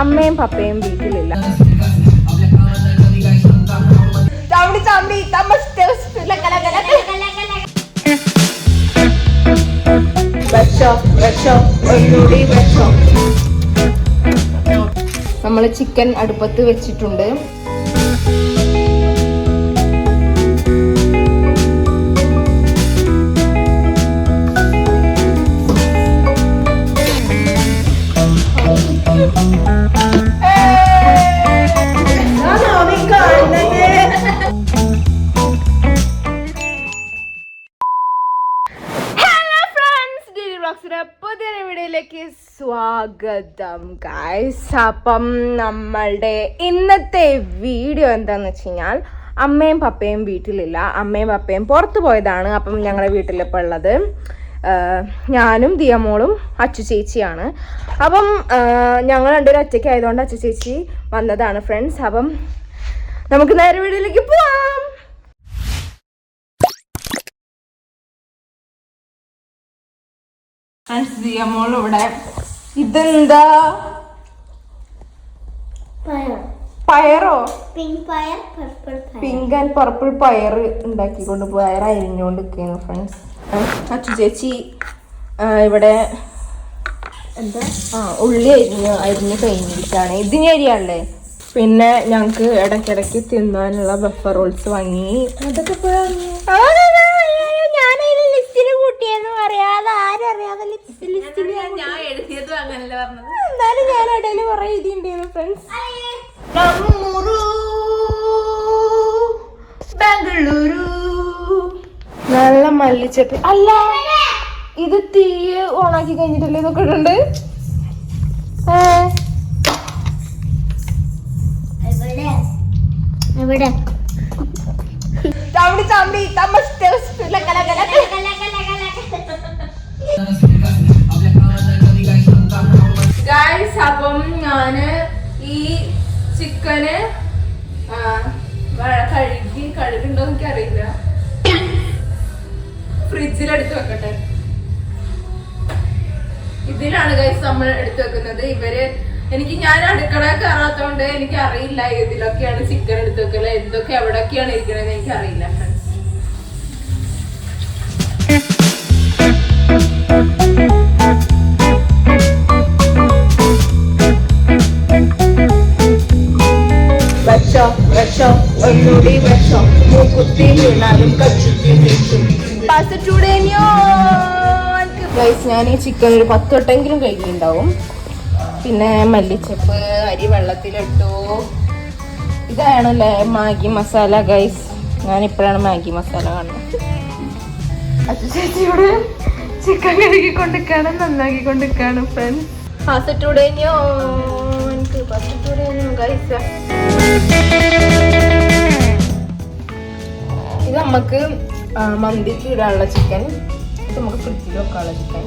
അമ്മയും പപ്പയും വീട്ടിലില്ല. വെച്ചോ നമ്മൾ ചിക്കൻ അടുപ്പത്ത് വെച്ചിട്ടുണ്ട്. പുതിയൊരു വീഡിയോയിലേക്ക് സ്വാഗതം. ഗായ്സ് അപ്പം നമ്മളുടെ ഇന്നത്തെ വീഡിയോ എന്താന്ന് വെച്ച് കഴിഞ്ഞാൽ അമ്മയും പപ്പയും വീട്ടിലില്ല. അമ്മയും പപ്പയും പുറത്തു പോയതാണ്. അപ്പം ഞങ്ങളുടെ വീട്ടിലിപ്പോൾ ഉള്ളത് ഞാനും ദിയമോളും അച്ചു ചേച്ചിയാണ്. അപ്പം ഞങ്ങൾ രണ്ടുപേരും ഒറ്റയ്ക്ക് ആയതുകൊണ്ട് അച്ചു ചേച്ചി വന്നതാണ് ഫ്രണ്ട്സ് അപ്പം നമുക്ക് നേരെ വീഡിയോയിലേക്ക് പോവാം ദിയമോൾ ഇവിടെ ഇതെന്താ? പയറോ? പിങ്ക് ആൻഡ് പർപ്പിൾ പയർ. പിങ്ക് ആൻഡ് പർപ്പിൾ പയർ ഉണ്ടാക്കിക്കൊണ്ട് പയർ അരിഞ്ഞുകൊണ്ട് നിൽക്കുകയാണ് ഫ്രണ്ട്സ് അച്ചു ചേച്ചി ഇവിടെ എന്താ? ആ ഉള്ളി അരിഞ്ഞ് അരിഞ്ഞ് കഴിഞ്ഞിരിക്കുകയാണ്. ഇതിന് അരിയാണല്ലേ? പിന്നെ ഞങ്ങൾക്ക് ഇടയ്ക്കിടയ്ക്ക് തിന്നാനുള്ള ബഫർ റോൾസ് വാങ്ങി. അതൊക്കെ ഇപ്പോഴാണ് മല്ലിച്ചപ്പ് അല്ല ഇത് തീ ഓണാക്കി കഴിഞ്ഞിട്ടല്ലേ ഇതൊക്കെ ഇടുണ്ട്? ലക്കല ഗായ്സ് അപ്പം ഞാൻ ഈ ചിക്കന് കഴുകി കഴുകുണ്ടോ എനിക്ക് അറിയില്ല. ഫ്രിഡ്ജിലെടുത്ത് വെക്കട്ടെ. ഇതിലാണ് ഗൈസ് നമ്മൾ എടുത്തു വെക്കുന്നത്. ഇവർ എനിക്ക് ഞാൻ അടുക്കള കയറാത്തോണ്ട് എനിക്ക് അറിയില്ല ഏതിലൊക്കെയാണ് ചിക്കൻ എടുത്തു വെക്കൽ എന്തൊക്കെ എവിടെയൊക്കെയാണ് ഇരിക്കണെന്ന് എനിക്ക് അറിയില്ല ും വീണാലും കച്ചുത്തി വീഴ്ത്തും ഗൈസ് ഞാൻ ഈ ചിക്കൻ ഒരു പത്ത് വട്ടെങ്കിലും പിന്നെ മല്ലിച്ചപ്പ് അരി വെള്ളത്തിലിട്ടു. ഇതാണല്ലേ മാഗി മസാല ഗൈസ് ഞാൻ ഇപ്പോഴാണ് മാഗി മസാല കാണുന്നത്. അച്ഛ ചേച്ചിയോട് ചിക്കൻ കഴുകിക്കൊണ്ടിരിക്കാണ് നന്നാക്കിക്കൊണ്ടിരിക്കാണ് ഫ്രണ്ട്സ് പാസറ്റൂടേനോ എനിക്ക് പാസറ്റൂടേനോ ഗൈസ് ഇത് നമുക്ക് മന്തിക്ക് ഇടാനുള്ള ചിക്കൻ നമുക്ക് ഫ്രിഡ്ജിൽ വെക്കാനുള്ള ചിക്കൻ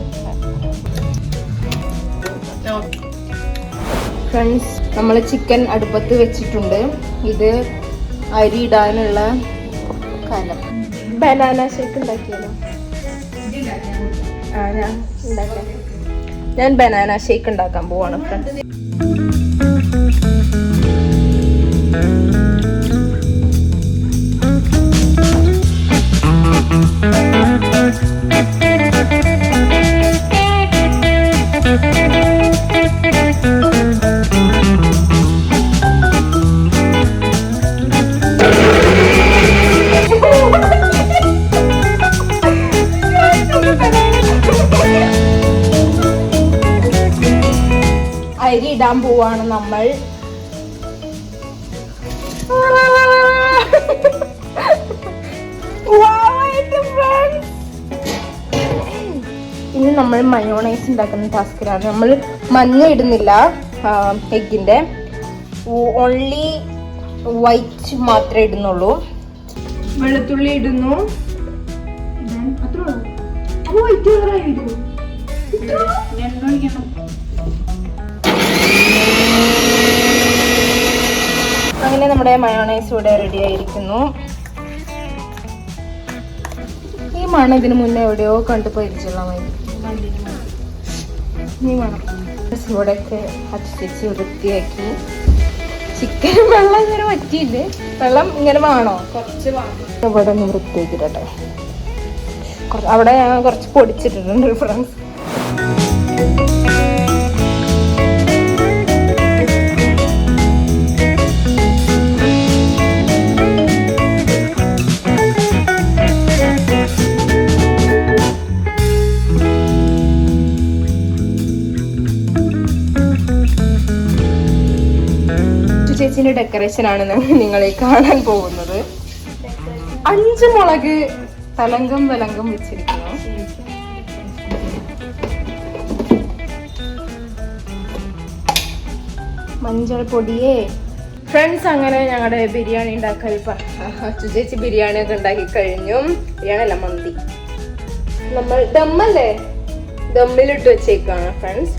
ഫ്രണ്ട്സ് നമ്മൾ ചിക്കൻ അടുപ്പത്ത് വെച്ചിട്ടുണ്ട്. ഇത് അരി ഇടാനുള്ള കലം ബനാന ഷേക്ക് ഉണ്ടാക്കിയാലോ ആ ഞാൻ ഉണ്ടാക്കാം. ഞാൻ ബനാന ഷേക്ക് ഉണ്ടാക്കാൻ പോവാണ് ഫ്രണ്ട്സ് ഇടാൻ പോവാണ് നമ്മൾ. ഇനി നമ്മൾ മയോണൈസ് ഉണ്ടാക്കുന്ന ടാസ്കിലാണ് നമ്മൾ മഞ്ഞ ഇടുന്നില്ല എഗിന്റെ ഓൺലി വൈറ്റ് മാത്രമേ ഇടുന്നുള്ളൂ. വെളുത്തുള്ളി ഇടുന്നു. അത്ര വൈറ്റ് കളറായി ഇടുന്നു അങ്ങനെ നമ്മുടെ മയോണൈസ് ഇവിടെ റെഡി ആയിരിക്കുന്നു. ഈ മണം ഇതിനു മുന്നേ എവിടെയോ കണ്ടു പരിചയമുള്ള ഈ മണം. ഇവിടെയൊക്കെ അച്ചി വൃത്തിയാക്കി. ചിക്കൻ വെള്ളം ഇങ്ങനെ പറ്റിയില്ലേ വെള്ളം ഇങ്ങനെ വേണോ? കുറച്ച് ഇവിടെ ഒന്ന് വൃത്തിയാക്കിട്ടെ അവിടെ ഞാൻ കുറച്ച് പൊടിച്ചിട്ടുണ്ട് ഫ്രണ്ട്സ് ഡെക്കറേഷൻ ആണ് നിങ്ങളെ കാണാൻ പോകുന്നത്. അഞ്ച് മുളക് തലങ്കം തലങ്കം വെച്ചിരിക്കുന്നു. മഞ്ഞൾ പൊടിയേ. ഫ്രണ്ട്സ് അങ്ങനെ ഞങ്ങളുടെ ബിരിയാണി ഉണ്ടാക്കൽ ചേച്ചി ബിരിയാണി ഒക്കെ ഉണ്ടാക്കി കഴിഞ്ഞു. ബിരിയാണി അല്ല മന്തി. നമ്മൾ ദമ്മല്ലേ? ദമ്മിലിട്ട് വെച്ചേക്കാണ് ഫ്രണ്ട്സ്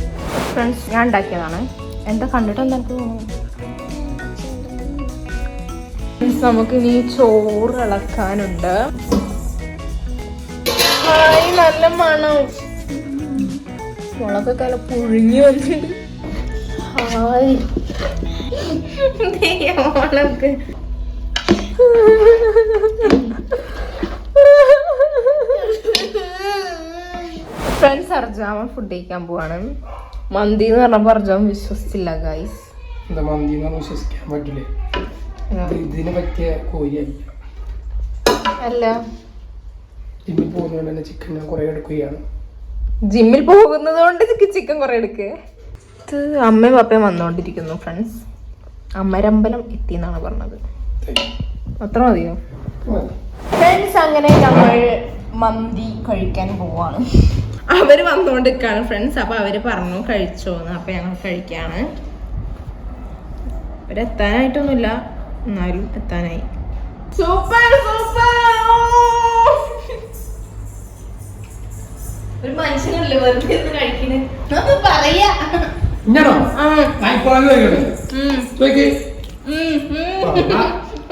ഫ്രണ്ട്സ് ഞാൻ ഉണ്ടാക്കിയതാണ്. എന്താ കണ്ടിട്ട് എന്താ എനിക്ക് തോന്നുന്നു Friends, നമുക്ക് ഇനി ചോറ് ഇളക്കാനുണ്ട്. ഹായ് നല്ല മണം. മുളകൊക്കെ നല്ല പുഴുങ്ങി വന്നിട്ടുണ്ട്. ഹായ്. ഫ്രണ്ട്സ് അർജാമ ഫുഡ് കഴിക്കാൻ പോവാണ്. മന്തി എന്ന് പറഞ്ഞപ്പോൾ അർജാമ വിശ്വസിച്ചില്ല ഗൈസ് മന്തി വിശ്വസിക്കാൻ പറ്റില്ലേ? ഇതിന് പറ്റിയ കോഴിയല്ല അല്ല. ജിമ്മിൽ പോകുന്നതുകൊണ്ട് തന്നെ ചിക്കൻ ഞാൻ കുറേ എടുക്കുകയാണ്. ജിമ്മിൽ പോകുന്നത് കൊണ്ട് ചിക്കൻ കുറെ എടുക്കേ. ഇത് അമ്മയും പപ്പയും വന്നുകൊണ്ടിരിക്കുന്നു ഫ്രണ്ട്സ് അമരമ്പലം എത്തി എന്നാണ് പറഞ്ഞത് അത്ര മതിയോ? ഫ്രണ്ട്സ് അങ്ങനെ നമ്മൾ മന്തി കഴിക്കാൻ പോവാണ്. അവർ വന്നുകൊണ്ടിരിക്കാണ് ഫ്രണ്ട്സ് അപ്പൊ അവർ പറഞ്ഞു കഴിച്ചോന്ന്. അപ്പൊ ഞങ്ങൾ കഴിക്കാണ്. അവരെത്താനായിട്ടൊന്നുമില്ല. എന്നാലും എത്താനായി. Super super. ഒരു മനുഷ്യനല്ലേ വെറുതെ ഇരുന്ന് കഴിക്കണേ? ഒന്ന് പറയാ.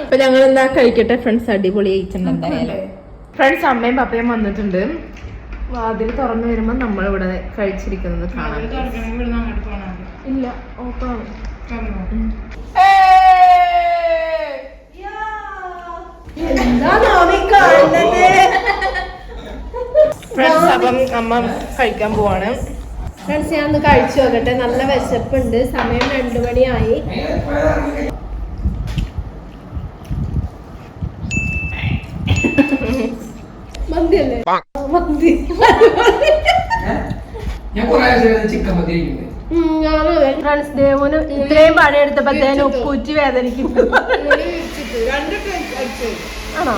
അപ്പൊ ഞങ്ങൾ എന്താ കഴിക്കട്ടെ ഫ്രണ്ട്സ് അടിപൊളി കഴിച്ചിട്ടുണ്ട് ഫ്രണ്ട്സ് അമ്മയും പപ്പയും വന്നിട്ടുണ്ട്. വാതിൽ തുറന്നു വരുമ്പോ നമ്മൾ ഇവിടെ കഴിച്ചിരിക്കുന്നത് കാണാം ഇല്ല ഓപ്പൺ അപ്പം അമ്മ കഴിക്കാൻ പോവാണ്. ഫ്രണ്ട്സ് ഞാൻ ഒന്ന് കഴിച്ചു നോക്കട്ടെ. നല്ല വിശപ്പുണ്ട്. സമയം രണ്ടു മണിയായി. മന്തി. അല്ലേ ഫ്രണ്ട്സ് ദേവന് ഇത്രയും പണിയെടുത്തപ്പോഴത്തേനും ഉപ്പൂറ്റി വേദനിക്കും ആണോ?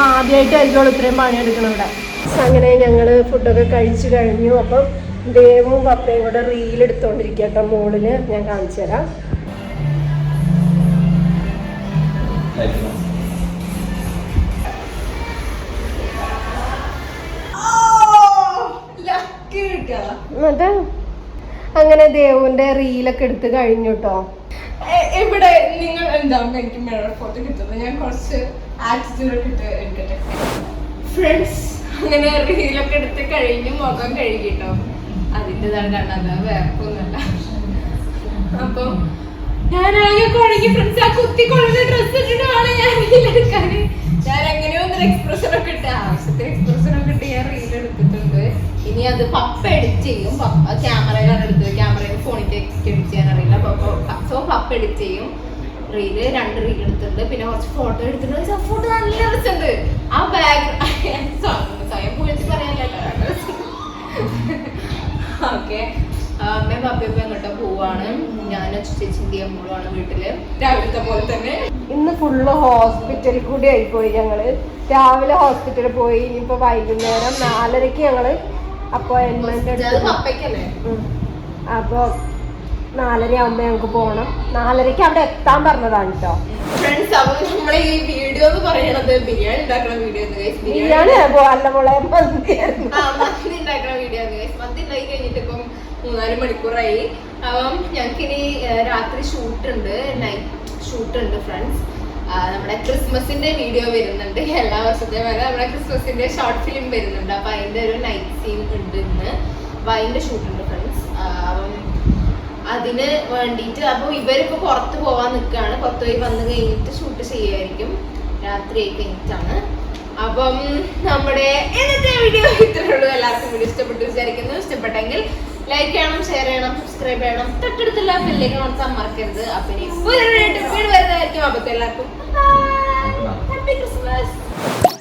ആദ്യമായിട്ട് ആയിരിക്കും ഇത്രയും പണിയെടുക്കണം ഇവിടെ. അങ്ങനെ ഞങ്ങൾ ഫുഡൊക്കെ കഴിച്ചു കഴിഞ്ഞു. അപ്പം ദേവും പപ്പയും കൂടെ റീൽ എടുത്തോണ്ടിരിക്കുക കേട്ടോ മോളിൽ. ഞാൻ കാണിച്ചു തരാം. എന്നിട്ട് അങ്ങനെ ദേവുന്റെ റീലൊക്കെ എടുത്ത് കഴിഞ്ഞു കേട്ടോ ഇവിടെ നിങ്ങൾ എന്താ? എനിക്ക് മിറർ ഫോട്ടോ കിട്ടുന്നത്. ഞാൻ കുറച്ച് ആറ്റിറ്റ്യൂഡ് ഒക്കെ ഇട്ട് എടുക്കട്ടെ. ഫ്രണ്ട്സ് അങ്ങനെ റീലൊക്കെ എടുത്ത് കഴിഞ്ഞ് മുഖം കഴുകിട്ടോ. അതിന്റെതാണ് കാണാൻ വേർപ്പൊന്നുമല്ല അപ്പം ഞാനാകെ കുഴങ്ങി ഫ്രണ്ട്സ് ആ കുത്തി കൊള്ളുന്ന ഡ്രസ്സ് ഇട്ടിട്ടാണ് ഞാൻ റീൽ എടുക്കാൻ ഞാൻ എങ്ങനെയോ ഒന്നൊരു എക്സ്പ്രഷൻ ഒക്കെ ഇട്ട് ആവശ്യത്തിന് എക്സ്പ്രഷൻ ഒക്കെ ഇട്ട് ഞാൻ റീൽ എടുത്തിട്ടുണ്ട്. ഇനി അത് പപ്പ എഡിറ്റ് ചെയ്യും. പപ്പ ക്യാമറയിലാണ് എടുത്തത്. ക്യാമറയിൽ ഫോണിന്റെ എഡിറ്റ് ചെയ്യാൻ അറിയില്ല സോ പപ്പ എഡിറ്റ് ചെയ്യും. റീൽ രണ്ട് റീൽ എടുത്തിട്ടുണ്ട്. പിന്നെ കുറച്ച് ഫോട്ടോ എടുത്തിട്ടുണ്ട്. ഫോട്ടോ നല്ല രസമുണ്ട്. ആ ബാഗ് സ്വയം പോയിട്ട് പറയാനല്ലോ ഓക്കെ അമ്മയും പപ്പയും എങ്ങോട്ടോ പോവാണ്? ഞാൻ ചേച്ചിന്റെ അമ്മളുമാണ് വീട്ടിൽ. രാവിലത്തെ പോലെ തന്നെ. ഇന്ന് ഫുള്ള് ഹോസ്പിറ്റലിൽ കൂടി ആയിപ്പോയി ഞങ്ങൾ. രാവിലെ ഹോസ്പിറ്റലിൽ പോയി. ഇനിയിപ്പോ വൈകുന്നേരം നാലരക്ക് ഞങ്ങൾ അപ്പോയിന്റ്മെന്റ് എടുത്തു. ഉം. അപ്പൊ നാലര ആകുമ്പോ ഞങ്ങക്ക് പോണം. നാലരക്ക് അവിടെ എത്താൻ പറഞ്ഞതാണ് കേട്ടോ ഫ്രണ്ട്സ് അപ്പൊ നമ്മളെ ഈ വീഡിയോ എന്ന് പറയണത് ബിരിയാണി ഉണ്ടാക്കുന്ന വീഡിയോ ബിരിയാണി അല്ല മോളെ മന്തിയായിരുന്നു. ആ മന്തി ഉണ്ടാക്കുന്ന വീഡിയോ മന്തി ഉണ്ടാക്കി കഴിഞ്ഞിട്ട് ഇപ്പം മൂന്നാൽ മണിക്കൂറായി. അപ്പം ഞങ്ങൾക്കിനി രാത്രി ഷൂട്ട് ഉണ്ട്. നൈറ്റ് ഷൂട്ട് ഉണ്ട് ഫ്രണ്ട്സ് നമ്മുടെ ക്രിസ്മസിന്റെ വീഡിയോ വരുന്നുണ്ട്. എല്ലാ വർഷത്തെ പോലെ നമ്മുടെ ക്രിസ്മസിന്റെ ഷോർട്ട് ഫിലിം വരുന്നുണ്ട്. അപ്പൊ അതിന്റെ ഒരു നൈറ്റ് സീൻ ഉണ്ട് ഇന്ന്. അപ്പൊ ഷൂട്ടുണ്ട് ഷൂട്ട് അപ്പം അതിന് വേണ്ടിയിട്ട് അപ്പോൾ ഇവരിപ്പോൾ പുറത്ത് പോവാൻ നിൽക്കുകയാണ് പുറത്ത് പോയി വന്നു കഴിഞ്ഞിട്ട് ഷൂട്ട് ചെയ്യുമായിരിക്കും രാത്രി കഴിഞ്ഞിട്ടാണ് അപ്പം നമ്മുടെ ഇന്നത്തെ വീഡിയോ ഇത്രേ ഉള്ളൂ. എല്ലാവർക്കും വീഡിയോ ഇഷ്ടപ്പെട്ടു വിചാരിക്കുന്നു. ഇഷ്ടപ്പെട്ടെങ്കിൽ ലൈക്ക് ചെയ്യണം ഷെയർ ചെയ്യണം സബ്സ്ക്രൈബ് ചെയ്യണം. തൊട്ടടുത്തുള്ള ബെല്ലേക്ക് നടത്താൻ മറക്കരുത്. അപ്പം വരുന്നതായിരിക്കും. അപ്പം എല്ലാവർക്കും ഹാപ്പി ക്രിസ്മസ്